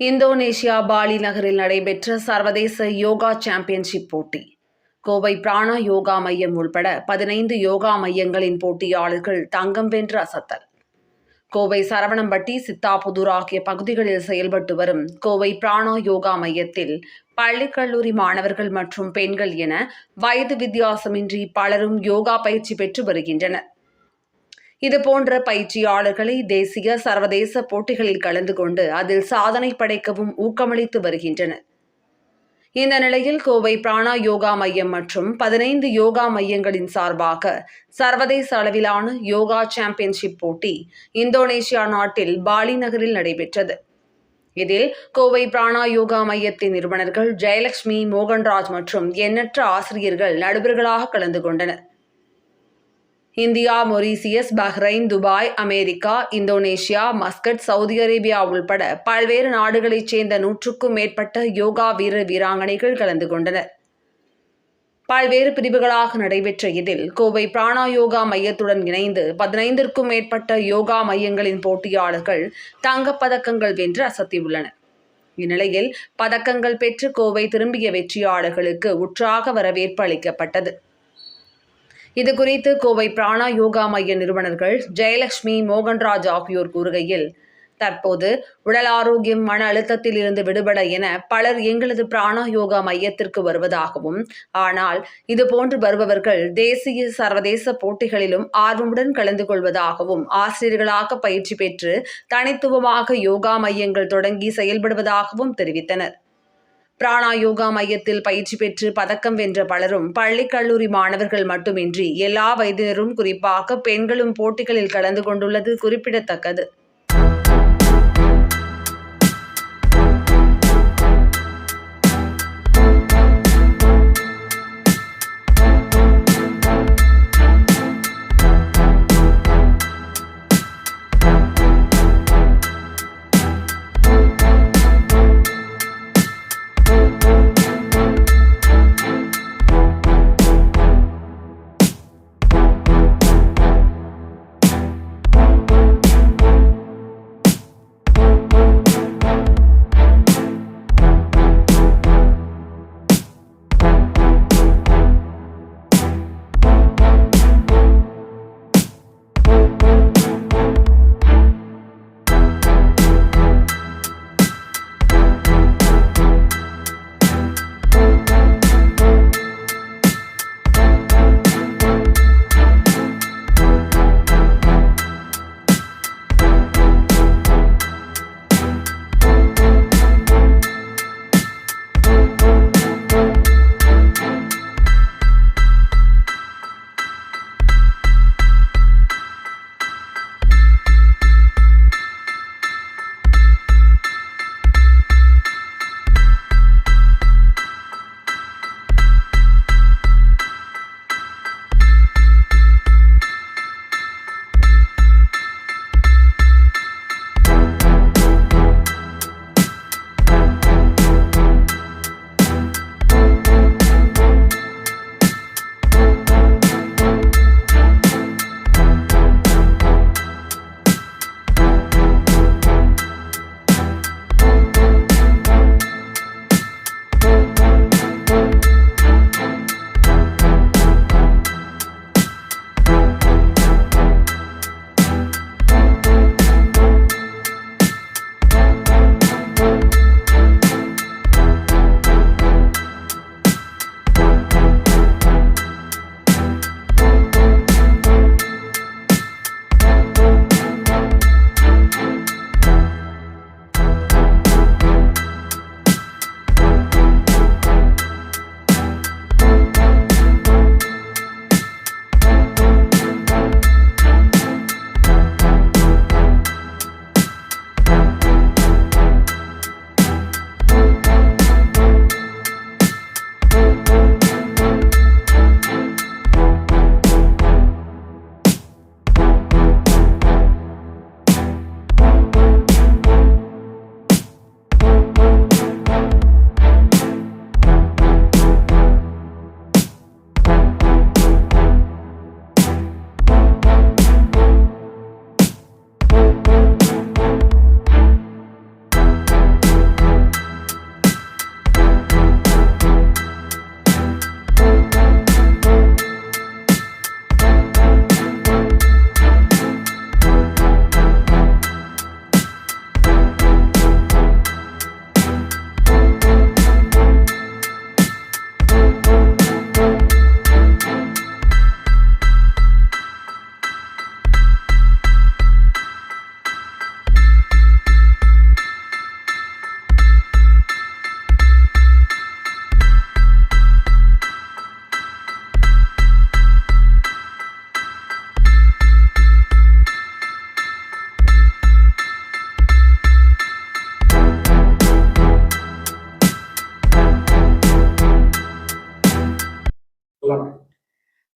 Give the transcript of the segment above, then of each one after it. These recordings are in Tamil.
இந்தோனேஷியா பாலி நகரில் நடைபெற்ற சர்வதேச யோகா சாம்பியன்ஷிப் போட்டி. கோவை பிராணா யோகா மையம் உள்பட பதினைந்து யோகா மையங்களின் போட்டியாளர்கள் தங்கம் வென்று அசத்தல். கோவை சரவணம்பட்டி சித்தாபுதூர் ஆகிய பகுதிகளில் செயல்பட்டு வரும் கோவை பிராணா யோகா மையத்தில் பள்ளி கல்லூரி மாணவர்கள் மற்றும் பெண்கள் என வயது வித்தியாசமின்றி பலரும் யோகா பயிற்சி பெற்று வருகின்றனர். இதுபோன்ற பயிற்சியாளர்களை தேசிய சர்வதேச போட்டிகளில் கலந்து கொண்டு அதில் சாதனை படைக்கவும் ஊக்கமளித்து வருகின்றனர். இந்த நிலையில் கோவை பிராணா யோகா மையம் மற்றும் பதினைந்து யோகா மையங்களின் சார்பாக சர்வதேச அளவிலான யோகா சாம்பியன்ஷிப் போட்டி இந்தோனேஷியா நாட்டில் பாலி நகரில் நடைபெற்றது. இதில் கோவை பிராணா யோகா மையத்தின் நிறுவனர்கள் ஜெயலட்சுமி மோகன்ராஜ் மற்றும் எண்ணற்ற ஆசிரியர்கள் நடுவர்களாக கலந்து கொண்டனர். India Mauritius Bahrain Dubai America Indonesia Muscat Saudi Arabia உள்பட பல்வேறு நாடுகளைச் சேர்ந்த நூற்றுக்கும் மேற்பட்ட யோகா வீரர் வீராங்கனைகள் கலந்து கொண்டனர். பல்வேறு பிரிவுகளாக நடைபெற்ற இதில் கோவை பிராணா யோகா மையத்துடன் இணைந்து பதினைந்திற்கும் மேற்பட்ட யோகா மையங்களின் போட்டியாளர்கள் தங்கப் பதக்கங்கள் வென்று அசத்தியுள்ளனர். இந்நிலையில் பதக்கங்கள் பெற்று கோவை திரும்பிய வெற்றியாளர்களுக்கு உற்றாக வரவேற்பு அளிக்கப்பட்டது. இது குறித்து கோவை பிராணா யோகா மைய நிறுவனர்கள் ஜெயலட்சுமி மோகன்ராஜ் ஆகியோர் கூறுகையில் தற்போது உடல் ஆரோக்கியம் மன அழுத்தத்தில் இருந்து விடுபட என பலர் எங்களது பிராணா யோகா மையத்திற்கு வருவதாகவும் ஆனால் இதுபோன்று வருபவர்கள் தேசிய சர்வதேச போட்டிகளிலும் ஆர்வமுடன் கலந்து கொள்வதாகவும் ஆசிரியர்களாக பயிற்சி பெற்று தனித்துவமாக யோகா மையங்கள் தொடங்கி செயல்படுவதாகவும் தெரிவித்தனர். பிராணா யோகா மையத்தில் பயிற்சி பெற்று பதக்கம் வென்ற பலரும் பள்ளி கல்லூரி மாணவர்கள் மட்டுமின்றி எல்லா வயதினரும் குறிப்பாக பெண்களும் போட்டிகளில் கலந்து கொண்டுள்ளது குறிப்பிடத்தக்கது.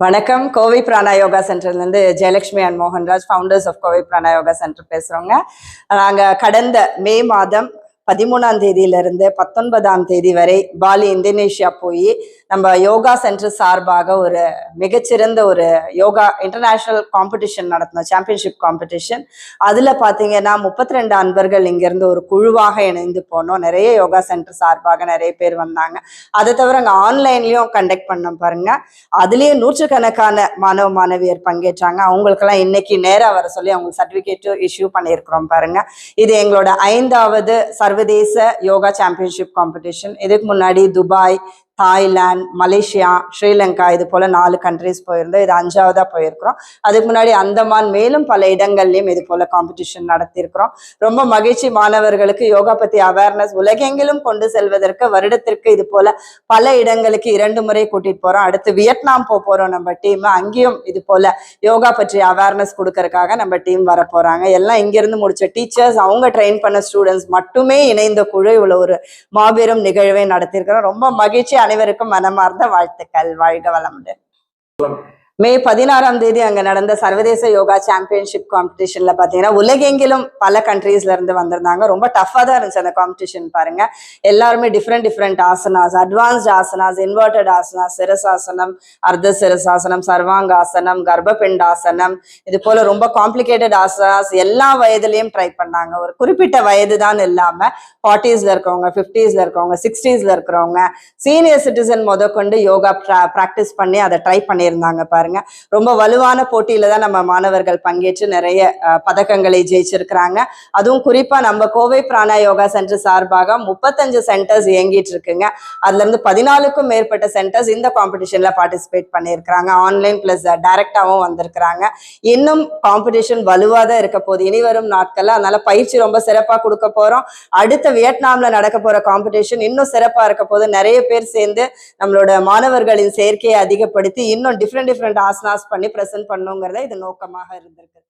வணக்கம். கோவை பிராணாயோகா சென்டர்லேருந்து Jayalakshmi and Mohanraj founders of Kovai Pranayoga centre பேசுகிறோங்க நாங்கள் கடந்த மே மாதம் பதிமூணாம் தேதியிலிருந்து பத்தொன்பதாம் தேதி வரை பாலி இந்தோனேஷியா போய் நம்ம யோகா சென்டர் சார்பாக ஒரு மிகச்சிறந்த ஒரு யோகா இன்டர்நேஷ்னல் காம்படிஷன் நடத்தினோம் சாம்பியன்ஷிப் காம்படிஷன் அதில் பார்த்தீங்கன்னா முப்பத்தி ரெண்டு அன்பர்கள் இங்கேருந்து ஒரு குழுவாக இணைந்து போனோம். நிறைய யோகா சென்டர் சார்பாக நிறைய பேர் வந்தாங்க. அதை தவிர அங்கே ஆன்லைன்லேயும் கண்டக்ட் பண்ணோம் பாருங்க. அதுலேயே நூற்றுக்கணக்கான மாணவ மாணவியர் பங்கேற்றாங்க. அவங்களுக்கெல்லாம் இன்னைக்கு நேராக வர சொல்லி அவங்க சர்டிஃபிகேட்டும் இஷ்யூ பண்ணியிருக்கிறோம் பாருங்க. இது எங்களோட ஐந்தாவது சர்வ சர்வதேச யோகா சாம்பியன்ஷிப் காம்படிஷன் இதுக்கு முன்னாடி துபாய் தாய்லாந்து மலேசியா ஸ்ரீலங்கா இது போல நாலு கண்ட்ரிஸ் போயிருந்தோம் இது அஞ்சாவதா போயிருக்கிறோம். அதுக்கு முன்னாடி அந்தமான் மேலும் பல இடங்கள்லயும் இது போல காம்படிஷன் நடத்தியிருக்கிறோம். ரொம்ப மகிழ்ச்சி மாணவர்களுக்கு யோகா பத்தி அவேர்னஸ் உலகெங்கிலும் கொண்டு செல்வதற்கு வருடத்திற்கு இது போல பல இடங்களுக்கு இரண்டு முறை கூட்டிட்டு போறோம். அடுத்து வியட்நாம் போக போறோம் நம்ம டீம் அங்கேயும் இது போல யோகா பற்றி அவேர்னஸ் கொடுக்கறதுக்காக நம்ம டீம் வர போறாங்க. எல்லாம் இங்கிருந்து முடிச்ச டீச்சர்ஸ் அவங்க ட்ரெயின் பண்ண ஸ்டூடெண்ட்ஸ் மட்டுமே இணைந்த குழு. இவ்வளவு ஒரு மாபெரும் நிகழ்வை நடத்தியிருக்கிறோம். ரொம்ப மகிழ்ச்சி. அனைவருக்கும் மனமார்ந்த வாழ்த்துக்கள். வாழ்க வளமுடன். மே பதினாறாம் தேதி அங்க நடந்த சர்வதேச யோகா சாம்பியன்ஷிப் காம்படிஷன்ல பாத்தீங்கன்னா உலகெங்கிலும் பல கண்ட்ரீஸ்ல இருந்து வந்திருந்தாங்க. ரொம்ப டஃபா தான் இருந்துச்சு அந்த காம்படிஷன் பாருங்க. எல்லாருமே different different asanas advanced asanas inverted asanas சிரசாசனம் அர்த்த சிரசாசனம் சர்வாங்காசனம் கர்ப்பபிண்டாசனம் இது போல ரொம்ப காம்ப்ளிகேட்டட் ஆசனாஸ் எல்லா வயதுலயும் ட்ரை பண்ணாங்க. ஒரு குறிப்பிட்ட வயது தான் இல்லாம ஃபார்ட்டிஸ்ல இருக்கவங்க ஃபிஃப்டிஸ்ல இருக்கவங்க சிக்ஸ்டீஸ்ல இருக்கிறவங்க சீனியர் சிட்டிசன் முதற்கொண்டு யோகா ப்ராக்டிஸ் பண்ணி அதை ட்ரை பண்ணியிருந்தாங்க பாருங்க. ரொம்ப வலுவான போட்டியில தான் நம்ம மாணவர்கள் பங்கேற்று நிறைய பதக்கங்களை ஜெயிச்சிருக்கிறாங்க. அதுவும் குறிப்பா நம்ம கோவை பிராணா யோகா சென்டர் சார்பாக முப்பத்தஞ்சு சென்டர்ஸ் இயங்கிட்டு இருக்குங்க அதுல இருந்து பதினாலுக்கும் மேற்பட்ட சென்டர்ஸ் இந்த காம்படிஷன்ல பார்ட்டிசிபேட் பண்ணியிருக்கிறாங்க. ஆன்லைன் பிளஸ் டைரக்டாவும் வந்திருக்கிறாங்க. இன்னும் காம்படிஷன் வலுவா தான் இருக்க போகுது. இனி வரும் நாட்கள்ல அதனால பயிற்சி ரொம்ப சிறப்பா கொடுக்க போறோம். அடுத்த வியட்நாம்ல நடக்க போற காம்படிஷன் இன்னும் சிறப்பா இருக்க போது நிறைய பேர் சேர்ந்து நம்மளோட மாணவர்களின் சேர்க்கையை அதிகப்படுத்தி இன்னும் டிஃப்ரெண்ட் டிஃப்ரெண்ட் ஆசனாஸ் பண்ணி ப்ரெசென்ட் பண்ணுங்கிறத இது நோக்கமாக இருந்திருக்கு.